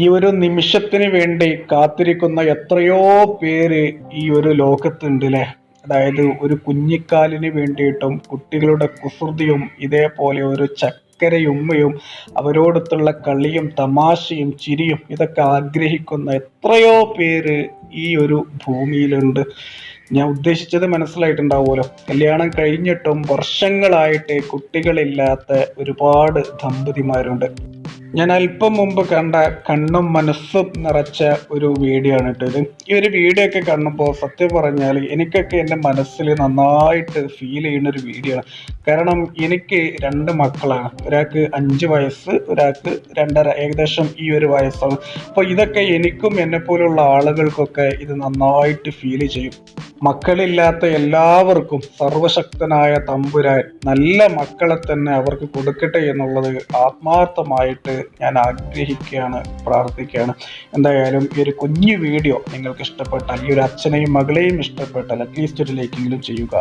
ഈ ഒരു നിമിഷത്തിന് വേണ്ടി കാത്തിരിക്കുന്ന എത്രയോ പേര് ഈ ഒരു ലോകത്തുണ്ട് അല്ലേ അതായത് ഒരു കുഞ്ഞിക്കാലിന് വേണ്ടിയിട്ടും കുട്ടികളുടെ കുസൃതിയും ഇതേപോലെ ഒരു ചക്കരയുമ്മയും അവരോടൊത്തുള്ള കളിയും തമാശയും ചിരിയും ഇതൊക്കെ ആഗ്രഹിക്കുന്ന എത്രയോ പേര് ഈ ഒരു ഭൂമിയിലുണ്ട്. ഞാൻ ഉദ്ദേശിച്ചത് മനസ്സിലായിട്ടുണ്ടാവുമല്ലോ. കല്യാണം കഴിഞ്ഞിട്ടും വർഷങ്ങളായിട്ട് കുട്ടികളില്ലാത്ത ഒരുപാട് ദമ്പതിമാരുണ്ട്. ഞാൻ അല്പം മുമ്പ് കണ്ട കണ്ണും മനസ്സും നിറച്ച ഒരു വീഡിയോ ആണ് കേട്ടോ ഇത്. ഈ ഒരു വീഡിയോ ഒക്കെ കണ്ടപ്പോൾ സത്യം പറഞ്ഞാൽ എനിക്കൊക്കെ എന്റെ മനസ്സിൽ നന്നായിട്ട് ഫീൽ ചെയ്യുന്ന ഒരു വീഡിയോ ആണ്. കാരണം എനിക്ക് രണ്ട് മക്കളാണ്. ഒരാൾക്ക് അഞ്ച് വയസ്സ് ഒരാൾക്ക് രണ്ടര ഏകദേശം ഈ ഒരു വയസ്സാണ്. അപ്പോൾ ഇതൊക്കെ എനിക്കും എന്നെ പോലുള്ള ആളുകൾക്കൊക്കെ ഇത് നന്നായിട്ട് ഫീൽ ചെയ്യും. മക്കളില്ലാത്ത എല്ലാവർക്കും സർവശക്തനായ തമ്പുരാൻ നല്ല മക്കളെ തന്നെ അവർക്ക് കൊടുക്കട്ടെ എന്നുള്ളത് ആത്മാർത്ഥമായിട്ട് ഞാൻ ആഗ്രഹിക്കുകയാണ് പ്രാർത്ഥിക്കുകയാണ്. എന്തായാലും ഈ ഒരു കുഞ്ഞു വീഡിയോ നിങ്ങൾക്ക് ഇഷ്ടപ്പെട്ടാൽ ഈ ഒരു അച്ഛനെയും മകളെയും ഇഷ്ടപ്പെട്ടാൽ അറ്റ്ലീസ്റ്റ് ഒരു ലൈക്കെങ്കിലും ചെയ്യുക.